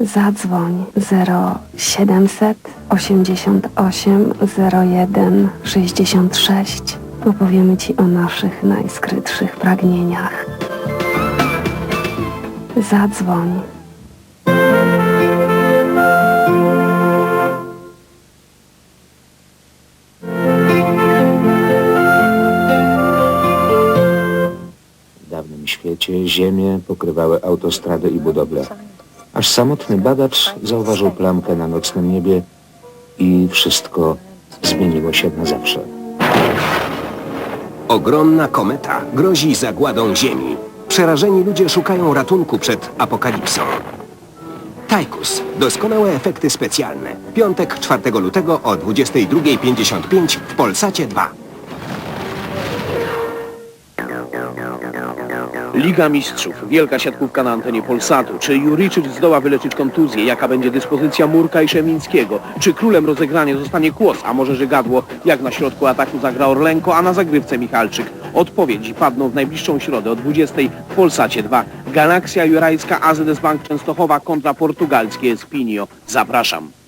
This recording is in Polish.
Zadzwoń 0700 88 01 66. Opowiemy Ci o naszych najskrytszych pragnieniach. Zadzwoń. W dawnym świecie ziemię pokrywały autostrady i budowle. Aż samotny badacz zauważył plamkę na nocnym niebie i wszystko zmieniło się na zawsze. Ogromna kometa grozi zagładą Ziemi. Przerażeni ludzie szukają ratunku przed apokalipsą. Tajkus. Doskonałe efekty specjalne. Piątek 4 lutego o 22.55 w Polsacie 2. Liga Mistrzów. Wielka siatkówka na antenie Polsatu. Czy Juryczycz zdoła wyleczyć kontuzję? Jaka będzie dyspozycja Murka i Szemińskiego? Czy królem rozegrania zostanie Kłos, a może Żygadło? Jak na środku ataku zagra Orlenko, a na zagrywce Michalczyk? Odpowiedzi padną w najbliższą środę o 20 w Polsacie 2. Galaksja Jurajska, AZS Bank Częstochowa kontra portugalskie Espinio. Zapraszam.